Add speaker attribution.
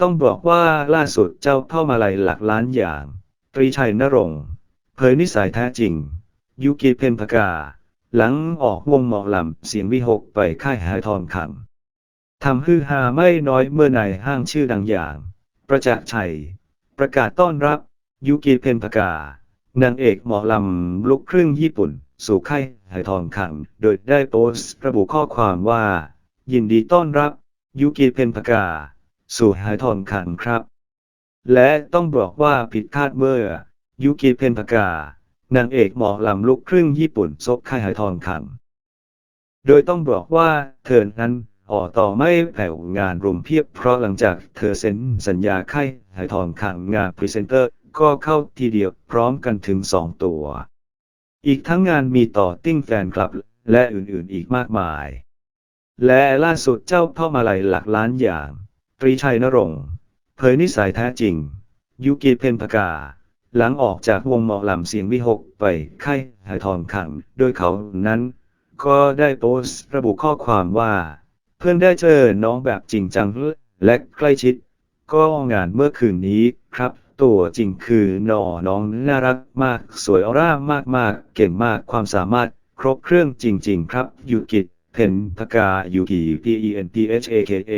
Speaker 1: ต้องบอกว่าล่าสุดเจ้าพ่อมาลัยหลักล้านอย่าง ตรีชัยนรงค์เผยนิสัยแท้จริง ยุกิเพนพกา หลังออกวงหมอลำเสียงวิหกไปค่ายหายทองคำทำฮือฮาไม่น้อยเมื่อนายห้างชื่อดังอย่าง ประจักษ์ชัย ประกาศต้อนรับยุกิเพนพกานางเอกหมอลำลูกครึ่งญี่ปุ่น สู่ค่ายหายทองคำโดยได้โพสต์ระบุข้อความว่า ยินดีต้อนรับ ยุกิเพนพกา สู่หายทองคำครับ และต้องบอกว่าผิดคาดเมื่อ ยุกิเพนพกานางเอกหมอลำลูกครึ่งญี่ปุ่นซบค่ายหายทองคำโดยต้องบอกว่าเธอนั้นออกต่อไม่แผ่วงานรวมเพียบเพราะหลังจากเธอเซ็นสัญญาค่ายหายทองคำงานพรีเซนเตอร์ก็เข้าทีเดียวพร้อมกันถึง2ตัว อีกทั้งงานมีต่อติ้งแฟนคลับและอื่นๆอีกมากมาย และล่าสุดเจ้าพ่อมาลัยหลักล้านอย่าง ตรีชัยนรงค์เผยนิสัยแท้จริง ยุกิเพนพกา หลังออกจากวงหมอลำเสียงวิหกไปค่ายหายทองคำโดยเขานั้น ก็ได้โพสต์ระบุข้อความว่า เพื่อนได้เจอน้องแบบจริงจังและใกล้ชิด ก็งานเมื่อคืนนี้ครับ ตัวจริงคือหนอน้องน่ารักมาก สวยออร่ามากๆ เก่งมากความสามารถครบเครื่องจริง ๆ ครับยูกิเพนพกายูกิ P E N P H A K A